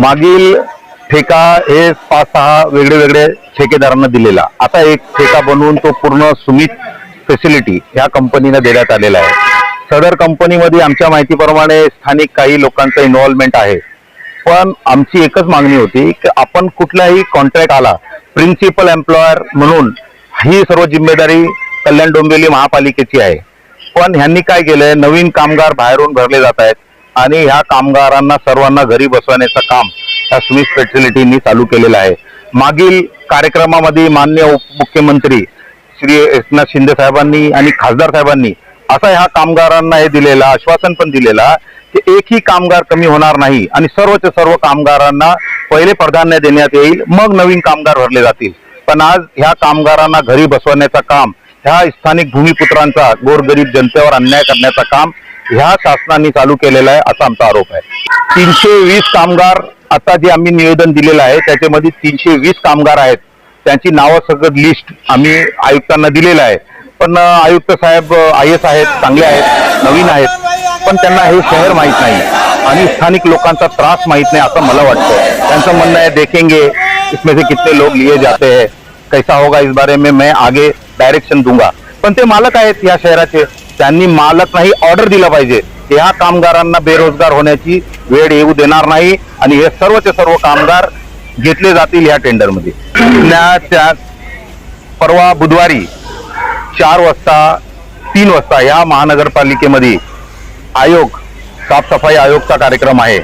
मागील ठेका हे पाच सहा वेगळे वेगळे ठेकेदारांना दिलेला. आता एक ठेका बनवून तो पूर्ण सुमित फॅसिलिटी ह्या कंपनीनं देण्यात आलेला आहे. सदर कंपनीमध्ये आमच्या माहितीप्रमाणे स्थानिक काही लोकांचं इन्व्हॉल्वमेंट आहे. पण आमची एकच मागणी होती की आपण कुठलाही कॉन्ट्रॅक्ट आला प्रिन्सिपल एम्प्लॉयर म्हणून ही सर्व जिम्मेदारी कल्याण डोंबिवली महापालिकेची आहे. पण ह्यांनी काय केलंय? नवीन कामगार बाहेरून भरले जात आहेत. आणि ह्या कामगारांना सर्वांना घरी बसवण्याचं काम ह्या स्विस फॅसिलिटीनी चालू केलेलं आहे. मागील कार्यक्रमामध्ये मान्य उपमुख्यमंत्री श्री एकनाथ शिंदे साहेबांनी आणि खासदार साहेबांनी असा ह्या कामगारांना हे दिलेला आश्वासन पण दिलेला की एकही कामगार कमी होणार नाही आणि सर्वच सर्व कामगारांना पहिले प्राधान्य देण्यात येईल मग नवीन कामगार भरले जातील. पण आज ह्या कामगारांना घरी बसवण्याचं काम ह्या स्थानिक भूमिपुत्रांचा गोरगरीब जनतेवर अन्याय करण्याचं काम ह्या शासनाने चालू केलेलं आहे असा आमचा आरोप आहे. तीनशे वीस कामगार आता जे आम्ही निवेदन दिलेलं आहे त्याच्यामध्ये तीनशे वीस कामगार आहेत. त्यांची नावं सगळं लिस्ट आम्ही आयुक्तांना दिलेलं आहे. पण आयुक्त साहेब आय एस आहेत चांगले आहेत नवीन आहेत. पण त्यांना हे शहर माहीत नाही. आणि स्थानिक लोकांचा त्रास माहीत नाही असं मला वाटतं. त्यांचं म्हणणं आहे देखेंगे इसमें से कितने लोग लिए जाते हैं? कैसा होगा इस बारे में मैं आगे डायरेक्शन दूंगा. पण ते मालक आहेत या शहराचे. त्यांनी मालक नाही ऑर्डर दिला पाहिजे. ह्या कामगारांना बेरोजगार होण्याची वेळ येऊ देणार नाही आणि हे सर्वचे सर्व कामगार घेतले जातील या टेंडरमध्ये. त्या परवा बुधवारी चार वाजता तीन वाजता या महानगरपालिकेमध्ये आयोग साफसफाई आयोगचा कार्यक्रम आहे.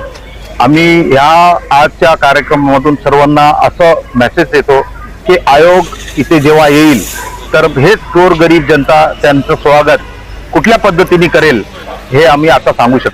आम्ही ह्या आजच्या कार्यक्रमामधून सर्वांना असं मेसेज देतो की आयोग इथे जेव्हा येईल तर हेच गोर गरीब जनता त्यांचं स्वागत कुठल्या पद्धतीने करेल हे आम्ही आता सांगू शकतो